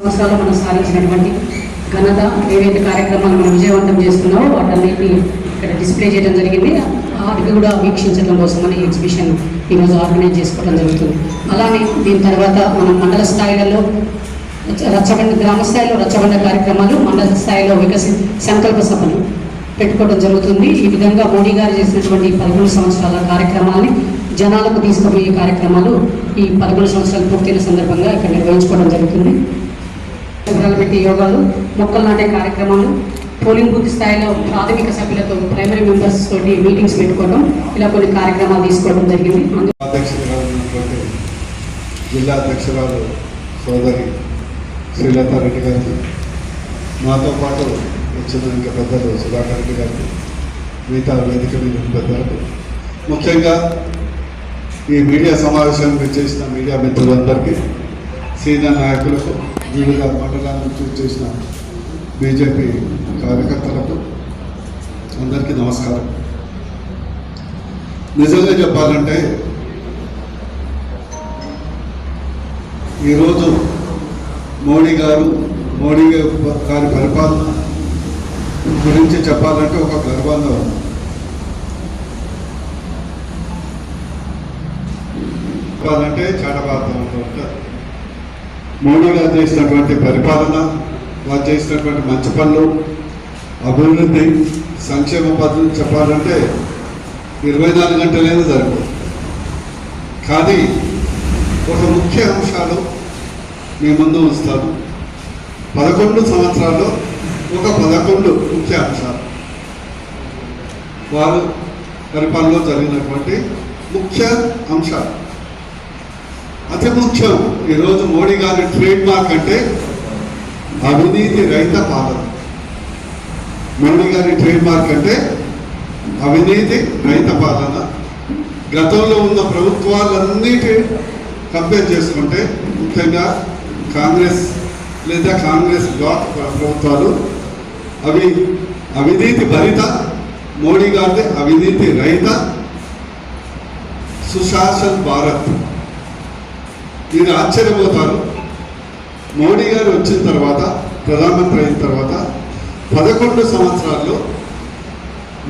సంవత్సరాలు మనం సాధించినటువంటి ఘనత ఏవైతే కార్యక్రమాలు మనం విజయవంతం చేస్తున్నామో వాటన్నిటిని ఇక్కడ డిస్ప్లే చేయడం జరిగింది. వాటికి కూడా వీక్షించడం కోసమని ఎగ్జిబిషన్ ఈరోజు ఆర్గనైజ్ చేసుకోవడం జరుగుతుంది. అలానే దీని తర్వాత మనం మండల స్థాయిలలో రచ్చబండ గ్రామ స్థాయిలో రచ్చబండ కార్యక్రమాలు మండల స్థాయిలో వికసి సంకల్ప సభలు పెట్టుకోవడం జరుగుతుంది. ఈ విధంగా మోడీ గారు చేసినటువంటి పదమూడు సంవత్సరాల కార్యక్రమాన్ని జనాలకు తీసుకుపోయే కార్యక్రమాలు ఈ పదమూడు సంవత్సరాలు పూర్తయిన సందర్భంగా ఇక్కడ నిర్వహించుకోవడం జరుగుతుంది. శిబిరాలు పెట్టి యోగాలు మొక్కలు నాటే కార్యక్రమాలు పోలింగ్ బూత్ స్థాయిలో ప్రాథమిక సభ్యులతో ప్రైమరీ మెంబర్స్ తోటి మీటింగ్స్ పెట్టుకోవడం ఇలా కొన్ని కార్యక్రమాలు తీసుకోవడం జరిగింది. జిల్లా అధ్యక్షురాలు సోదరి శ్రీలత రెడ్డి గారికి మాతో పాటు వచ్చిన ఇంకా పెద్దలు సుధాకర్ రెడ్డి గారికి మిగతా వేదిక మీద పెద్దలకు ముఖ్యంగా ఈ మీడియా సమావేశానికి చేసిన మీడియా మిత్రులందరికీ సీనియర్ నాయకులకు వివిధ మండలాల నుంచి చేసిన బీజేపీ కార్యకర్తలకు అందరికీ నమస్కారం. నిజంగా చెప్పాలంటే ఈరోజు మోడీ గారు మోడీ గారి పరిపాలన గురించి చెప్పాలంటే ఒక గర్వంగా ఉంది. చెప్పాలంటే చాటబార్థంలో ఉంటుంది మోడీ గారు చేసినటువంటి పరిపాలన వారు చేసినటువంటి మంచి పనులు అభివృద్ధి సంక్షేమ పద్ధతులు చెప్పాలంటే ఇరవై నాలుగు గంటలైనా సరిపోదు. కానీ ఒక ముఖ్య అంశాలు మీ ముందు ఉంచుతాను. పదకొండు సంవత్సరాల్లో ఒక పదకొండు ముఖ్య అంశాలు. వారు పరిపాలనలో జరిగినటువంటి ముఖ్య అంశాలు. అతి ముఖ్యం ఈరోజు మోడీ గారి ట్రేడ్ మార్క్ అంటే అవినీతి రహిత పాలన. మోడీ గారి ట్రేడ్ మార్క్ అంటే అవినీతి రహిత పాలన. గతంలో ఉన్న ప్రభుత్వాలన్నిటి కంపేర్ చేసుకుంటే ముఖ్యంగా కాంగ్రెస్ లేదా కాంగ్రెస్ బ్లాక్ ప్రభుత్వాలు అవి అవినీతి భరిత మోడీ గారిది అవినీతి రహిత సుశాసన్ భారత్. మీరు ఆశ్చర్యపోతారు మోడీ గారు వచ్చిన తర్వాత ప్రధానమంత్రి అయిన తర్వాత పదకొండు సంవత్సరాల్లో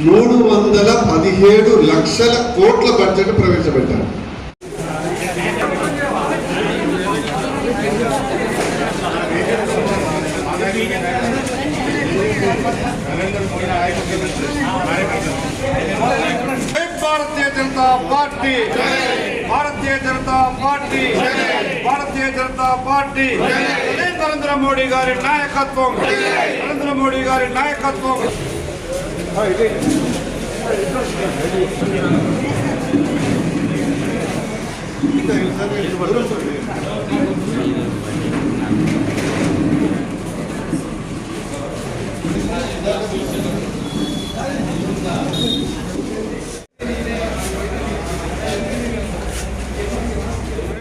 మూడు వందల పదిహేడు లక్షల కోట్ల బడ్జెట్ ప్రవేశపెట్టారు. Bharatiya Janata Party. Bharatiya Janata Party Bharatiya Janata Party జై నరేంద్ర మోడీ గారి నాయకత్వం నరేంద్ర మోడీ గారి నాయకత్వం